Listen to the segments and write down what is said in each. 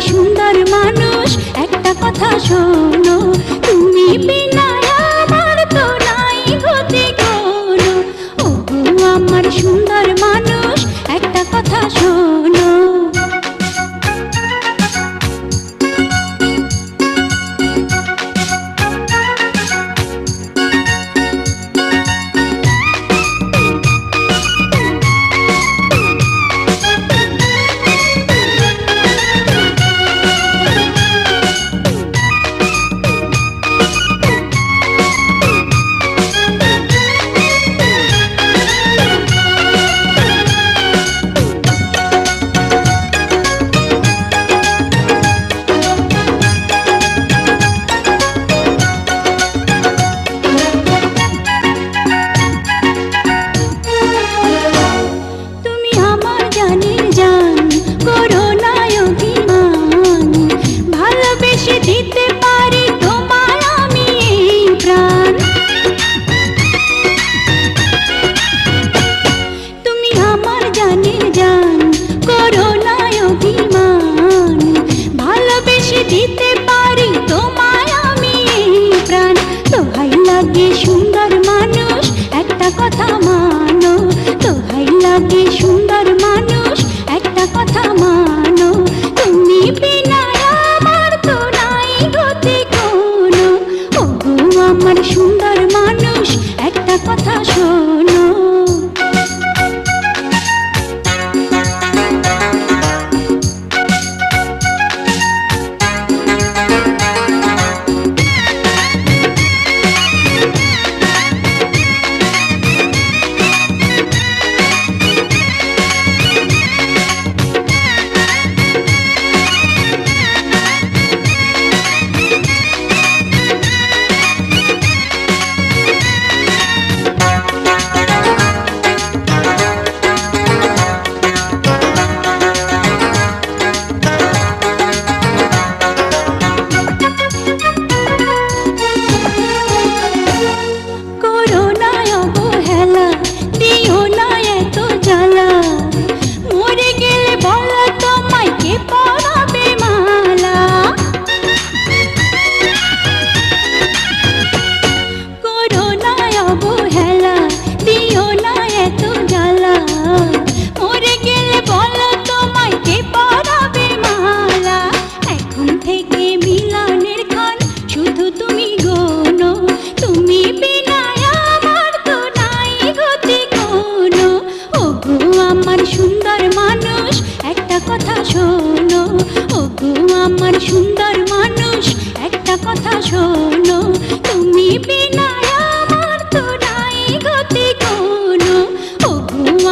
সুন্দর মানুষ, একটা কথা শোনো, তুমি বিনা আমার তো নাই গতি কোনো। ও আমার সুন্দর মানুষ, একটা কথা শোনো।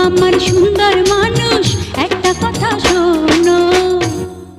আমার সুন্দর মানুষ।